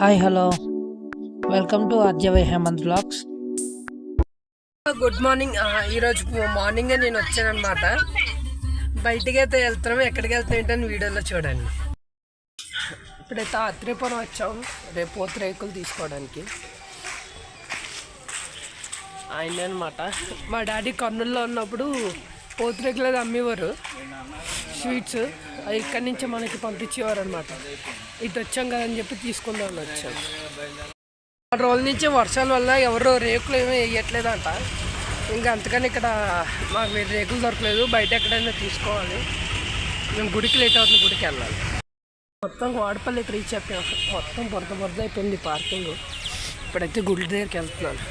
Hi hello welcome to అర్జవై Hemant blogs good morning ఈరోజు మార్నింగే నేను వచ్చానమాట బయటికి అయితే వెళ్తున్నాం. ఎక్కడికి వెళ్తాం ఏంటని వీడియోలో చూడండి. ఇప్పుడైతే ఆత్రేపురం వచ్చాం. రేపు పోతరేకులు తీసుకోవడానికి. ఆయన అనమాట మా డాడీ కర్నూలులో ఉన్నప్పుడు పోతరేకులు అమ్మేవారు. స్వీట్స్. అవి ఇక్కడి నుంచి మనకి పంపించేవారు అనమాట ఇటు వచ్చాం కదని చెప్పి తీసుకుందామని వచ్చాం. ఆ రోజుల నుంచి వర్షాల వల్ల ఎవరు రేకులు ఏమీ వేయట్లేదంట. ఇంకా అంతకని ఇక్కడ మాకు వేరే రేకులు దొరకలేదు. బయట ఎక్కడైనా తీసుకోవాలి. మేము గుడికి లేట్ అవుతుంది గుడికి వెళ్ళాలి. మొత్తం వాడపల్లి రీచ్ అయిపోయాం మొత్తం బురద బురద అయిపోయింది పార్కింగ్. ఇప్పుడైతే గుడి దగ్గరికి వెళ్తున్నాను.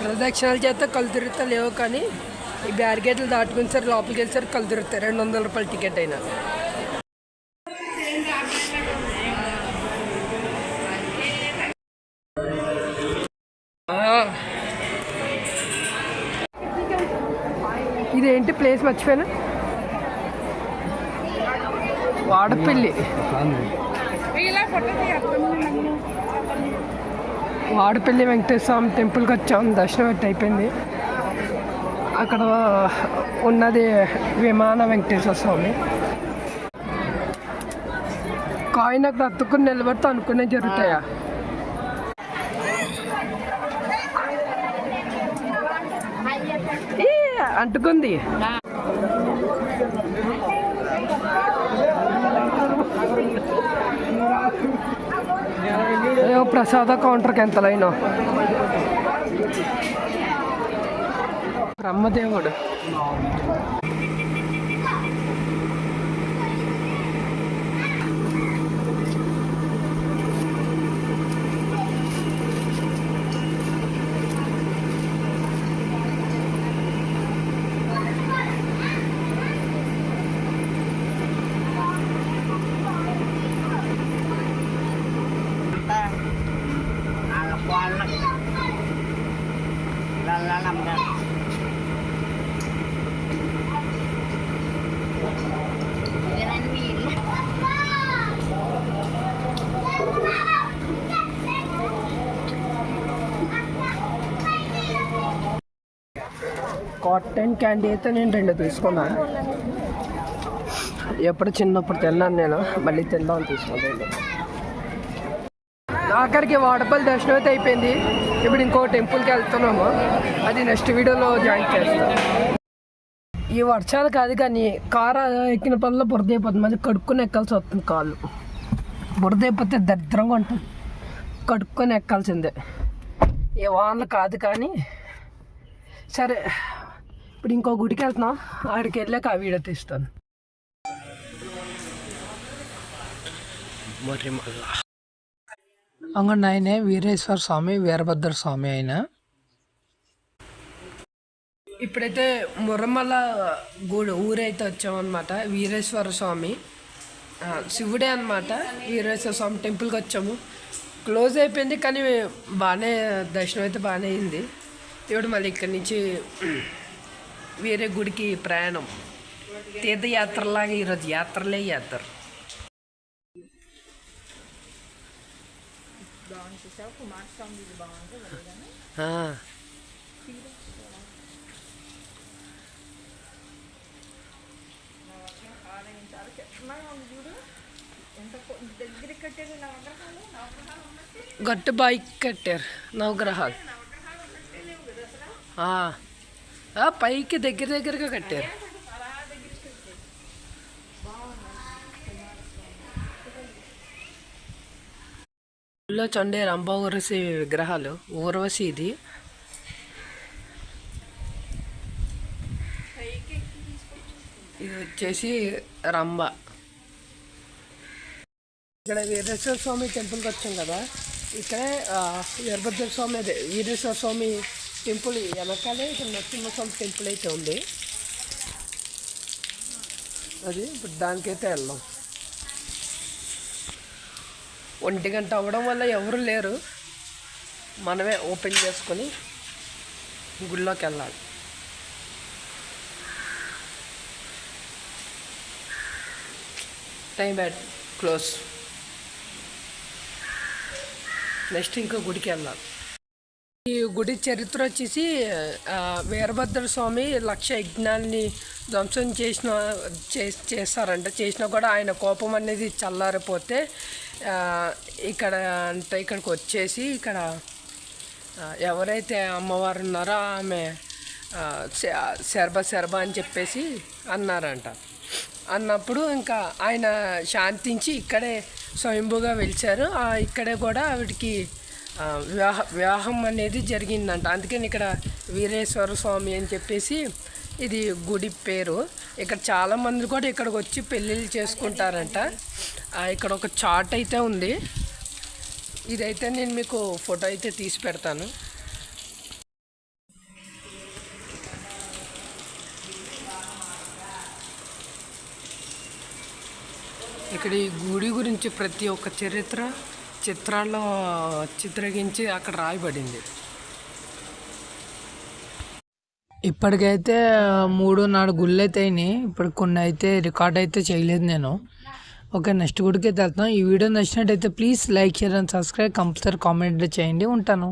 ప్రదక్షిణాలు చేస్తే కళ్ళు తిరుగుతా లేవు కానీ ఈ బ్యారికేడ్లు దాటుకుని సరే లోపలికి వెళ్ళి సరే కళ్ళు తిరుగుతాయి. రెండు వందల రూపాయల టికెట్ అయినా. ఇదేంటి ప్లేస్ మర్చిపోయాను? వాడపల్లి. వాడపల్లి వెంకటేశ్వర స్వామి టెంపుల్కి వచ్చాం దర్శనం అయితే అయిపోయింది. అక్కడ ఉన్నది విమాన వెంకటేశ్వర స్వామి. కాయిన్ అక్కడ అత్తుకుని నిలబడితే అనుకునే జరుగుతాయా? అంటుకుంది. ప్రసాద కౌంటర్కి ఎంత లైన్? బ్రహ్మదేవుడు. కాటన్ క్యాండీ అయితే నేను రెండు తీసుకున్నా. ఎప్పుడు చిన్నప్పుడు తిన్నాను నేను మళ్ళీ తిందామని తీసుకున్నాను ఆఖరికి వాడపల్లి దర్శనం అయితే అయిపోయింది. ఇప్పుడు ఇంకో టెంపుల్కి వెళ్తున్నాము. అది నెక్స్ట్ వీడియోలో జాయిన్ చేస్తాం. ఈ వర్షాలు కాదు కానీ కారు ఎక్కిన పనుల్లో బురద అయిపోతుంది. మళ్ళీ కడుక్కొని ఎక్కాల్సి వస్తుంది కాళ్ళు. బురద అయిపోతే దరిద్రంగా ఉంటుంది. కడుక్కొని ఎక్కాల్సిందే. ఈ వానలు కాదు కానీ సరే ఇప్పుడు ఇంకో గుడికి వెళ్తున్నాం. ఆడికి వెళ్ళాక ఆ వీడియో తీస్తాను. మరి మళ్ళా అంగన్ ఆయనే వీరేశ్వర స్వామి వీరభద్ర స్వామి ఆయన. ఇప్పుడైతే మురమల గుడి ఊరైతే వచ్చామన్నమాట వీరేశ్వర స్వామి. శివుడే అనమాట వీరేశ్వర స్వామి టెంపుల్కి వచ్చాము. క్లోజ్ అయిపోయింది కానీ బాగానే దర్శనం అయితే బాగానే అయింది. ఇప్పుడు మళ్ళీ ఇక్కడి నుంచి వేరే గుడికి ప్రయాణం. తీర్థయాత్రలాగా ఈరోజు యాత్రలే యాత్ర. గట్టు బైక్ కట్టారు. నవగ్రహాలు. పైకి దగ్గర దగ్గరగా కట్టారు. ఊళ్ళో చండే రంభ ఊరసి విగ్రహాలు ఊర్వశి ఇది ఇది వచ్చేసి రంభ. ఇక్కడ వీరేశ్వర స్వామి టెంపుల్కి వచ్చాం కదా. ఇక్కడే వీరభద్ర స్వామి అదే వీరేశ్వర స్వామి టెంపుల్ వెనకాలే ఇక్కడ నరసింహస్వామి టెంపుల్ అయితే ఉంది. అది ఇప్పుడు దానికైతే వెళ్దాం. ఒంటి గంట అవ్వడం వల్ల ఎవరు లేరు. మనమే ఓపెన్ చేసుకొని గుళ్ళోకి వెళ్ళాలి. Time bat close. నెక్స్ట్ ఇంకా గుడికి వెళ్ళాలి. ఈ గుడి చరిత్ర వచ్చేసి వీరభద్ర స్వామి లక్ష యజ్ఞాన్ని ధ్వంసం చేసిన చే- చేస్తారంట. చేసినా కూడా ఆయన కోపం అనేది చల్లారిపోతే ఇక్కడ అంటే ఇక్కడికి వచ్చేసి ఇక్కడ ఎవరైతే అమ్మవారు ఉన్నారో ఆమె శర్భ శర్భ శర్బ శర్బ అని చెప్పేసి అన్నారంట. అన్నప్పుడు ఇంకా ఆయన శాంతించి ఇక్కడే స్వయంభూగా వెలిచారు. ఇక్కడే కూడా ఆవిడికి వివాహ వివాహం అనేది జరిగిందంట. అందుకని ఇక్కడ వీరేశ్వర స్వామి అని చెప్పేసి ఇది గుడి పేరు. ఇక్కడ చాలామంది కూడా ఇక్కడికి వచ్చి పెళ్ళిళ్ళు చేసుకుంటారంట. ఇక్కడ ఒక చాట్ అయితే ఉంది. ఇదైతే నేను మీకు ఫోటో అయితే తీసి పెడతాను. ఇక్కడ ఈ గుడి గురించి ప్రతి ఒక్క చరిత్ర చిత్రాల్లో చిత్రగించి అక్కడ రాయబడింది. ఇప్పటికైతే మూడు నాలుగు గుళ్ళు అయితే అయినాయి ఇప్పుడు కొన్ని అయితే రికార్డ్ అయితే చేయలేదు నేను. ఓకే నెక్స్ట్ గుడికి అయితే వెళ్తాను ఈ వీడియో నచ్చినట్టయితే please like share and subscribe. Compulsory comment చేయండి. ఉంటాను.